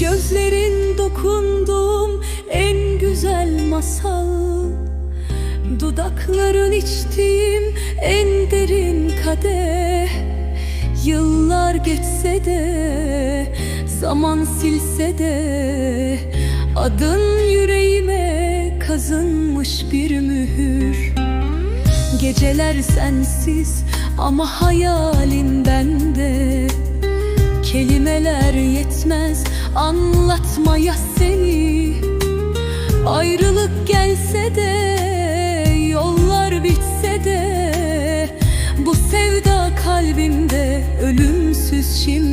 Gözlerin dokunduğum en güzel masal. Dudakların içtiğim en derin kadeh. Yıllar geçse de Zaman silse de Adın yüreğime kazınmış bir mühür. Geceler sensiz ama hayalin bende yetmez anlatmaya seni. Ayrılık gelse de yollar bitse de Bu sevda kalbimde ölümsüz şimdi